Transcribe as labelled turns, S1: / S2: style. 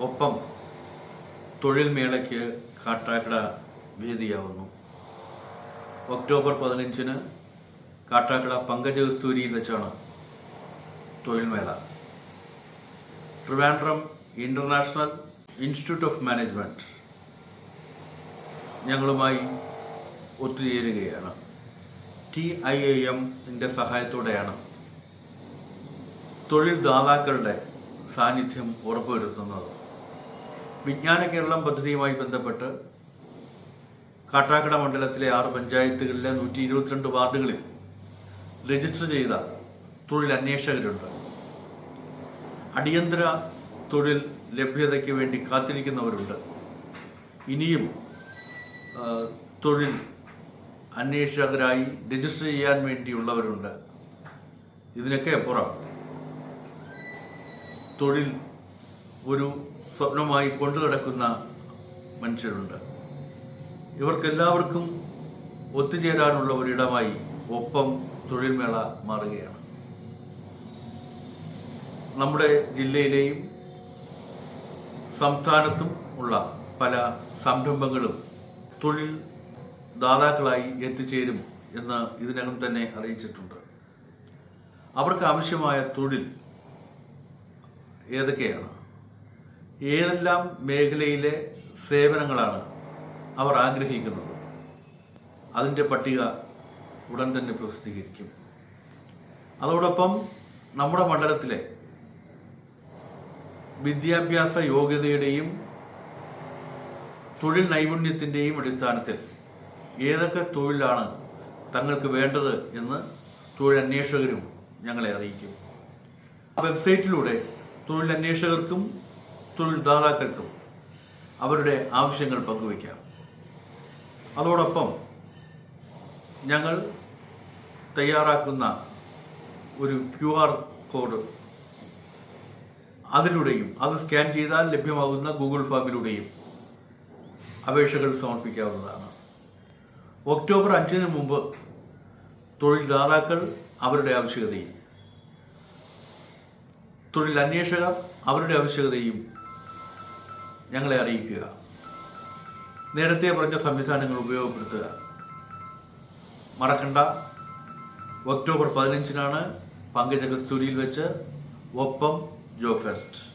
S1: ഒപ്പം തൊഴിൽ മേളയ്ക്ക് കാട്ടാക്കട വേദിയാവുന്നു. ഒക്ടോബർ പതിനഞ്ചിന് കാട്ടാക്കട പങ്കജ കസ്തൂരിയിൽ വെച്ചാണ് തൊഴിൽ മേള Trivandrum international institute of management ഞങ്ങളുമായി ഒത്തുചേരുകയാണ്. ടി ഐ ഐ എമ്മിന്റെ സഹായത്തോടെയാണ് തൊഴിൽ ദാതാക്കളുടെ സാന്നിധ്യം ഉറപ്പുവരുത്തുന്നത്. വിജ്ഞാന കേരളം പദ്ധതിയുമായി ബന്ധപ്പെട്ട് കാട്ടാക്കട മണ്ഡലത്തിലെ ആറ് പഞ്ചായത്തുകളിലെ നൂറ്റി ഇരുപത്തിരണ്ട് വാർഡുകളിൽ രജിസ്റ്റർ ചെയ്ത തൊഴിൽ അന്വേഷകരുണ്ട്. അടിയന്തര തൊഴിൽ ലഭ്യതയ്ക്ക് വേണ്ടി കാത്തിരിക്കുന്നവരുണ്ട്. ഇനിയും തൊഴിൽ അന്വേഷകരായി രജിസ്റ്റർ ചെയ്യാൻ വേണ്ടിയുള്ളവരുണ്ട്. ഇതിനൊക്കെ അപ്പുറം തൊഴിൽ ഒരു സ്വപ്നമായി കൊണ്ടു നടക്കുന്ന മനുഷ്യരുണ്ട്. ഇവർക്കെല്ലാവർക്കും ഒത്തുചേരാനുള്ള ഒരിടമായി ഒപ്പം തൊഴിൽമേള മാറുകയാണ്. നമ്മുടെ ജില്ലയിലെയും സംസ്ഥാനത്തും ഉള്ള പല സംരംഭങ്ങളും തൊഴിൽ ദാതാക്കളായി എത്തിച്ചേരും എന്ന് ഇതിനകം തന്നെ അറിയിച്ചിട്ടുണ്ട്. അവർക്ക് ആവശ്യമായ തൊഴിൽ ഏതൊക്കെയാണ്? ഏതെല്ലാം മേഖലയിലെ സേവനങ്ങളാണ് അവർ ആഗ്രഹിക്കുന്നത്? അതിന്റെ പട്ടിക ഉടൻ തന്നെ പ്രസിദ്ധീകരിക്കും. അതോടൊപ്പം നമ്മുടെ മണ്ഡലത്തിലെ വിദ്യാഭ്യാസ യോഗ്യതയുടെയും തൊഴിൽ നൈപുണ്യത്തിന്റെയും അടിസ്ഥാനത്തിൽ ഏതൊക്കെ തൊഴിലാണ് തങ്ങൾക്ക് വേണ്ടത് എന്ന് തൊഴിലന്വേഷകരും ഞങ്ങളെ അറിയിക്കും. വെബ്സൈറ്റിലൂടെ തൊഴിൽ അന്വേഷകർക്കും തൊഴിൽ ദാതാക്കൾക്കും അവരുടെ ആവശ്യങ്ങൾ പങ്കുവയ്ക്കാം. അതോടൊപ്പം ഞങ്ങൾ തയ്യാറാക്കുന്ന ഒരു ക്യു ആർ കോഡ് അതിലൂടെയും അത് സ്കാൻ ചെയ്താൽ ലഭ്യമാകുന്ന ഗൂഗിൾ ഫോമിലൂടെയും അപേക്ഷകൾ സമർപ്പിക്കാവുന്നതാണ്. ഒക്ടോബർ അഞ്ചിന് മുമ്പ് തൊഴിൽദാതാക്കൾ അവരുടെ ആവശ്യകതയും തൊഴിൽ അന്വേഷകർ അവരുടെ ആവശ്യകതയും ഞങ്ങളെ അറിയിക്കുക. നേരത്തെ പറഞ്ഞ സംവിധാനങ്ങൾ ഉപയോഗപ്പെടുത്തുക. മറക്കണ്ട. ഒക്ടോബർ പതിനഞ്ചിനാണ് പങ്കജ കസ്തൂരിയിൽ വെച്ച് ഒപ്പം ജോ ഫെസ്റ്റ്.